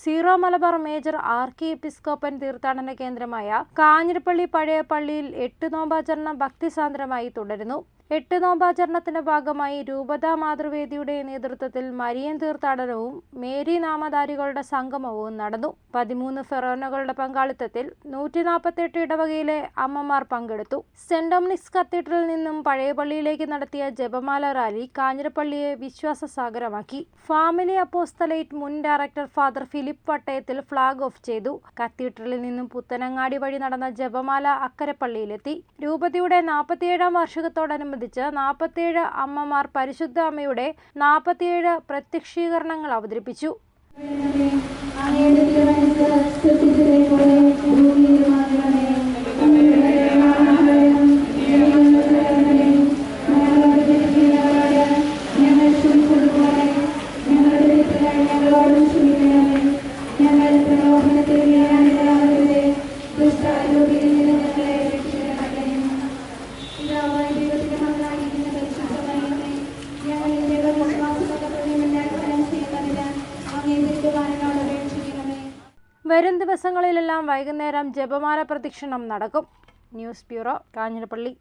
Zero Malabar major archiepiscopal തീർത്ഥാടന കേന്ദ്രമായ കാഞ്ഞിരപ്പള്ളി പഴയ പള്ളിയിൽ എട്ട് നോമ്പാചരണം ഭക്തിസാന്ദ്രമായി തുടരുന്നു. എട്ട് നോമ്പാചരണത്തിന്റെ ഭാഗമായി രൂപതാ മാതൃവേദിയുടെ നേതൃത്വത്തിൽ മരിയൻ തീർത്ഥാടനവും മേരി നാമധാരികളുടെ സംഗമവും നടന്നു. പതിമൂന്ന് ഫെറോനകളുടെ പങ്കാളിത്തത്തിൽ നൂറ്റി നാൽപ്പത്തെട്ട് ഇടവകയിലെ അമ്മമാർ പങ്കെടുത്തു. സെന്റ് ഡൊമിനിക്സ് കത്തീഡ്രലിൽ നിന്നും പഴയ പള്ളിയിലേക്ക് നടത്തിയ ജപമാല റാലി കാഞ്ഞിരപ്പള്ളിയെ വിശ്വാസ സാഗരമാക്കി ഫാമിലി അപ്പോസ്തലേറ്റ് മുൻ director father Philip പട്ടയത്തിൽ flag off ചെയ്തു. കത്തീഡ്രലിൽ നിന്നും പുത്തനങ്ങാടി വഴി നടന്ന ജപമാല അക്കരപ്പള്ളിയിലെത്തി. രൂപതയുടെ നാൽപ്പത്തിയേഴാം വാർഷികത്തോടനുബന്ധിച്ച് നാൽപ്പത്തിയേഴ് അമ്മമാർ പരിശുദ്ധ അമ്മയുടെ നാൽപ്പത്തിയേഴ് പ്രത്യക്ഷീകരണങ്ങൾ അവതരിപ്പിച്ചു. അങ്ങയുടെ തിരുമനസ് സ്തുതിച്ചതേ വരും ദിവസങ്ങളിലെല്ലാം വൈകുന്നേരം ജപമാല പ്രദക്ഷിണം നടക്കും. News bureau Kanjirappally.